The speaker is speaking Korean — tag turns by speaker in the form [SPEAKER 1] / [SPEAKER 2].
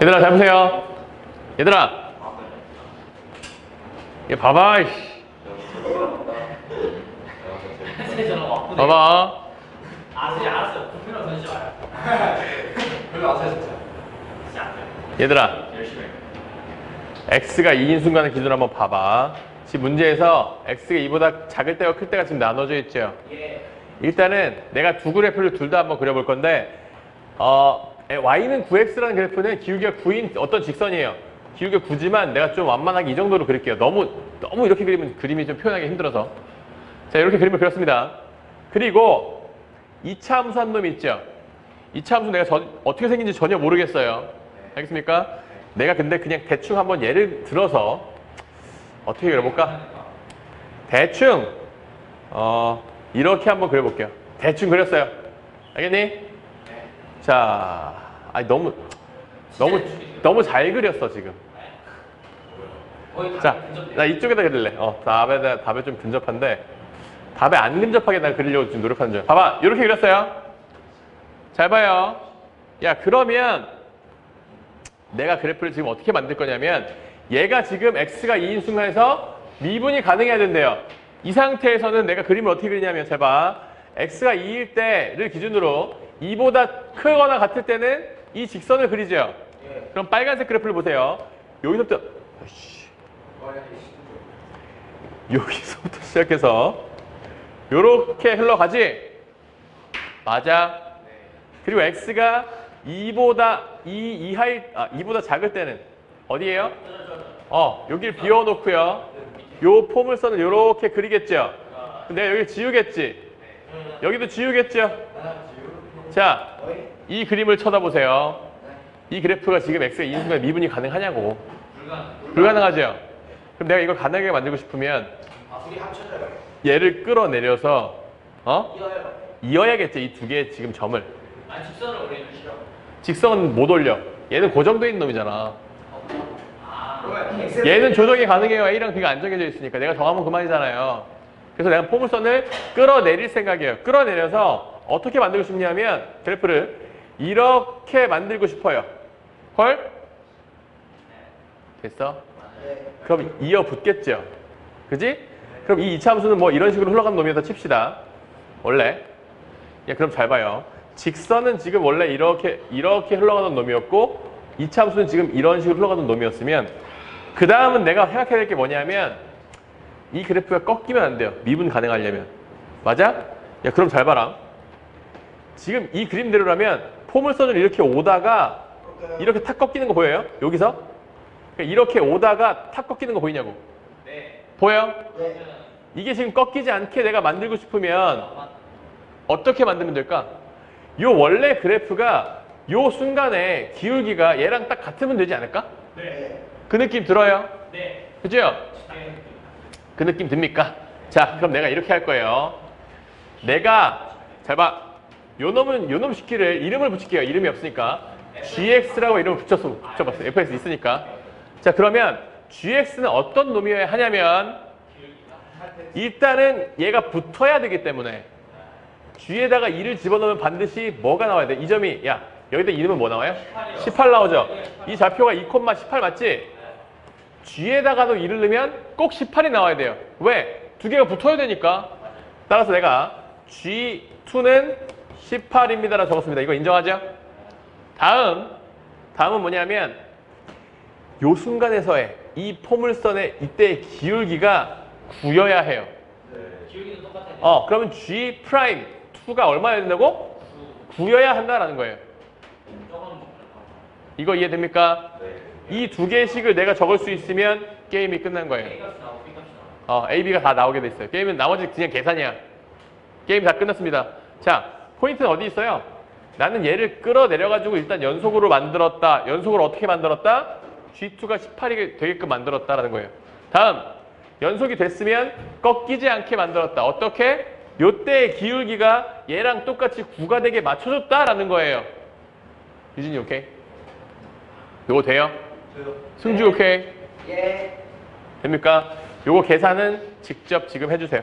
[SPEAKER 1] 얘들아 잘 보세요. 얘들아. 얘 봐봐. 이씨. 봐봐.
[SPEAKER 2] 아, 선생님 알았어요. 부표랑 던지지 마요.
[SPEAKER 3] 별로 안 진짜.
[SPEAKER 2] 진짜 안 돼요.
[SPEAKER 1] 얘들아.
[SPEAKER 2] 열심히
[SPEAKER 1] x가 2인 순간의 기준 한번 봐봐. 지금 문제에서 x가 2보다 작을 때와 클 때가 지금 나눠져 있죠.
[SPEAKER 2] 예.
[SPEAKER 1] 일단은 내가 두 그래프를 둘 다 한번 그려볼 건데 어, y는 9x라는 그래프는 기울기가 9인 어떤 직선이에요. 기울기가 9지만 내가 좀 완만하게 이 정도로 그릴게요. 너무 너무 이렇게 그리면 그림이 좀 표현하기 힘들어서 자 이렇게 그림을 그렸습니다. 그리고 2차 함수 한 놈이 있죠. 2차 함수 내가 전- 어떻게 생긴지 전혀 모르겠어요. 알겠습니까? 내가 근데 그냥 대충 한번 예를 들어서 어떻게 그려볼까? 대충 어 이렇게 한번 그려볼게요. 대충 그렸어요. 알겠니? 자, 아니 너무 너무 너무 잘 그렸어 지금. 자. 나 이쪽에다 그릴래. 어, 답에 답에 좀 근접한데 답에 안 근접하게 나 그리려고 지금 노력하는 중. 봐봐, 이렇게 그렸어요. 잘 봐요. 야, 그러면 내가 그래프를 지금 어떻게 만들 거냐면 얘가 지금 x가 2인 순간에서 미분이 가능해야 된대요. 이 상태에서는 내가 그림을 어떻게 그리냐면 잘 봐. x가 2일 때를 기준으로 2보다 크거나 같을 때는 이 직선을 그리죠. 그럼 빨간색 그래프를 보세요. 여기서부터. 여기서부터 시작해서 요렇게 흘러가지? 맞아. 그리고 x가 2보다 2 이하일 아 2보다 작을 때는 어디예요? 어, 여기를 비워 놓고요. 요 포물선을 요렇게 그리겠죠. 근데 여기 지우겠지. 여기도 지우겠죠. 자, 이 그림을 쳐다보세요. 이 그래프가 지금 2인 순간 미분이 가능하냐고.
[SPEAKER 2] 불가능.
[SPEAKER 1] 불가능 하죠. 그럼 내가 이걸 가능하게 만들고 싶으면. 얘를 끌어내려서 어?
[SPEAKER 2] 이어요.
[SPEAKER 1] 이어야겠지 이두 개의 지금 점을.
[SPEAKER 2] 직선을
[SPEAKER 1] 못 올려. 얘는 고정돼 있는 놈이잖아.
[SPEAKER 2] 아.
[SPEAKER 1] 얘는 조정이 가능해요. A랑 B가 안 정해져 있으니까 내가 정하면 그만이잖아요. 그래서 내가 포물선을 끌어내릴 생각이에요. 끌어내려서 어떻게 만들고 싶냐면 그래프를 이렇게 만들고 싶어요. 헐? 됐어? 그럼 이어 붙겠죠. 그지? 그럼 이 이차 함수는 뭐 이런 식으로 흘러가는 놈이어서 칩시다. 원래. 야, 그럼 잘 봐요. 직선은 지금 원래 이렇게 이렇게 흘러가는 놈이었고 이차 함수는 지금 이런 식으로 흘러가는 놈이었으면 그 다음은 내가 생각해야 될 게 뭐냐면 이 그래프가 꺾이면 안 돼요. 미분 가능하려면. 맞아? 야, 그럼 잘 봐라. 지금 이 그림대로라면 포물선을 이렇게 오다가 이렇게 탁 꺾이는 거 보여요? 여기서? 그러니까 이렇게 오다가 탁 꺾이는 거 보이냐고.
[SPEAKER 2] 네.
[SPEAKER 1] 보여?
[SPEAKER 3] 네.
[SPEAKER 1] 이게 지금 꺾이지 않게 내가 만들고 싶으면 어떻게 만들면 될까? 요 원래 그래프가 요 순간에 기울기가 얘랑 딱 같으면 되지 않을까?
[SPEAKER 3] 네.
[SPEAKER 1] 그 느낌 들어요?
[SPEAKER 2] 네.
[SPEAKER 1] 그죠?
[SPEAKER 2] 네.
[SPEAKER 1] 그 느낌 듭니까? 자, 그럼 내가 이렇게 할 거예요. 내가 잘 봐. 요 놈은 요 놈 시키를 이름을 붙일게요. 이름이 없으니까 gx라고 이름을 붙였어. 붙여봤어. fx 있으니까. 자, 그러면 gx는 어떤 놈이어야 하냐면 일단은 얘가 붙어야 되기 때문에 g에다가 2를 집어넣으면 반드시 뭐가 나와야 돼? 이 점이 야 여기다 이름은 뭐 나와요? 18 나오죠? 이 좌표가 2,18 맞지? G에다가도 2를 넣으면 꼭 18이 나와야 돼요. 왜? 두 개가 붙어야 되니까. 따라서 내가 G2는 18입니다라고 적었습니다. 이거 인정하죠? 다음, 다음은 뭐냐면 요 순간에서의 이 포물선의 이때의 기울기가 구여야 해요.
[SPEAKER 2] 기울기는 똑같아요.
[SPEAKER 1] 어, 그러면 G 프라임 2가 얼마여야 된다고? 구여야 한다라는 거예요. 이거 이해됩니까? 이 두 개씩을 내가 적을 수 있으면 게임이 끝난 거예요. 어, A, B가 다 나오게 돼 있어요. 게임은 나머지 그냥 계산이야. 게임 다 끝났습니다. 자, 포인트는 어디 있어요? 나는 얘를 끌어내려가지고 일단 연속으로 만들었다. 연속으로 어떻게 만들었다? G2가 18이 되게끔 만들었다라는 거예요. 다음, 연속이 됐으면 꺾이지 않게 만들었다. 어떻게? 요때의 기울기가 얘랑 똑같이 9가 되게 맞춰줬다라는 거예요. 유진이 오케이? 요거 돼요? 승주 오케이?
[SPEAKER 3] 예.
[SPEAKER 1] 됩니까? 요거 계산은 직접 지금 해주세요.